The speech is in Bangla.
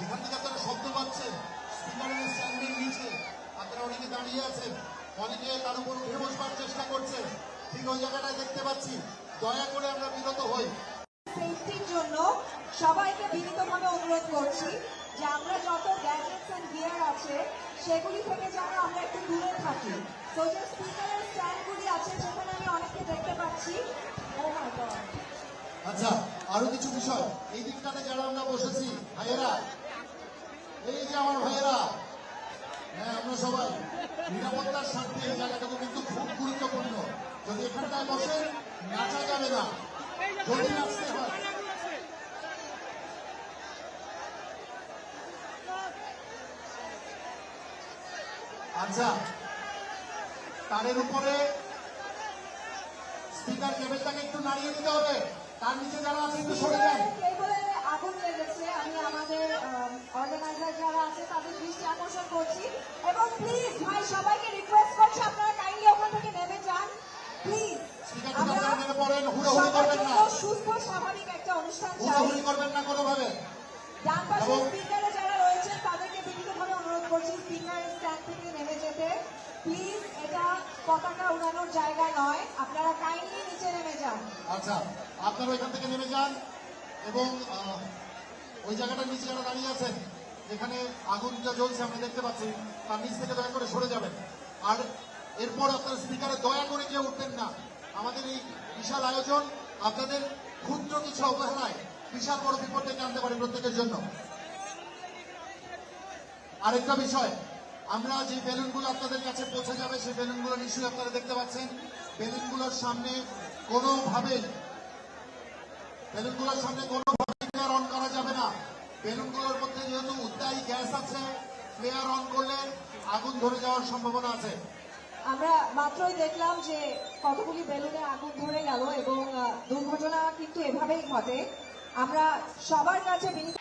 যেখান থেকে আপনারা শব্দ পাচ্ছেন স্পিকারের স্ট্যান্ডের নিচে আপনারা অনেকে দাঁড়িয়ে আছেন অনেকে তার উপর উঠে বসবার চেষ্টা করছেন ঠিক ওই জায়গাটায় দেখতে পাচ্ছি দয়া করে আমরা বিরত হই। সেফটির জন্য সবাইকে বিনীতভাবে অনুরোধ করছি যে আমরা যত গ্যাজেটস এন্ড গিয়ার আছে সেগুলি থেকে যেন আমরা একটু দূরে থাকি। তো যে স্পিকারের স্ট্যান্ডগুলি আছে সেখানে আমি অনেককে দেখতে পাচ্ছি। ও মাই গড আচ্ছা আরও কিছু বিষয়। এই দিকটাতে যারা আমরা বসেছি ভাইয়েরা এই যে আমার ভাইয়েরা হ্যাঁ আমরা সবাই নিরাপত্তার স্বার্থে এই জায়গাটুকু কিন্তু খুব গুরুত্বপূর্ণ। যদি এখানটায় বসেন, নাচা যাবে না। আচ্ছা তারের উপরে স্পিকার কেবলটাকে একটু নাড়িয়ে দিতে হবে। তার নিচে যারা আছে, একটু সরে কেবলে আগুন লেগেছে, আমি আমাদের করছি এবং প্লিজ ভাই সবাইকে রিকোয়েস্ট করছি আপনারা কাইন্ডলি ওখান থেকে নেমে যান। প্লিজ আপনারা নেমে পড়েন হুড়োহুড়ি করবেন না। সুস্থ স্বাভাবিক একটা অনুষ্ঠান চাই। হুড়োহুড়ি করবেন না কোনোভাবে। ডান পাশে স্পিকারে যারা রয়েছেন তাদেরকে বিনীতভাবে অনুরোধ করছি স্পিকার স্ট্যান্ড থেকে নেমে যেতে। প্লিজ এটা পতাকা উড়ানোর জায়গা নয়। আপনারা কাইন্ডলি নিচে নেমে যান। আচ্ছা আপনারা ওইখান থেকে নেমে যান এবং ওই জায়গাটার নিচে যারা দাঁড়িয়ে আছেন যেখানে আগুনটা জ্বলছে, আমরা দেখতে পাচ্ছি, তার নিচ থেকে দয়া করে সরে যাবেন। আর এরপর আপনারা স্পিকারে দয়া করে কেউ উঠবেন না। আমাদের এই বিশাল আয়োজন আপনাদের ক্ষুদ্র কিছু অবহেলায় বিশাল বড় বিপদ ডেকে আনতে পারে প্রত্যেকের জন্য। আরেকটা বিষয়, আমরা যে বেলুনগুলো আপনাদের কাছে পৌঁছে যাবে, সেই বেলুনগুলো নিশ্চয়ই আপনারা দেখতে পাচ্ছেন। বেলুনগুলোর সামনে কোনোভাবেই, বেলুনগুলোর সামনে কোনোভাবে ফ্লেয়ার অন করা যাবে না। বেলুনগুলোর মধ্যে যেহেতু উদ্দায়ী গ্যাস আছে ফ্লেয়ার অন করলে আগুন ধরে যাওয়ার সম্ভাবনা আছে। আমরা মাত্রই দেখলাম যে কতগুলি বেলুনে আগুন ধরে গেল এবং দুর্ঘটনা কিন্তু এভাবেই ঘটে। আমরা সবার কাছে বিনীত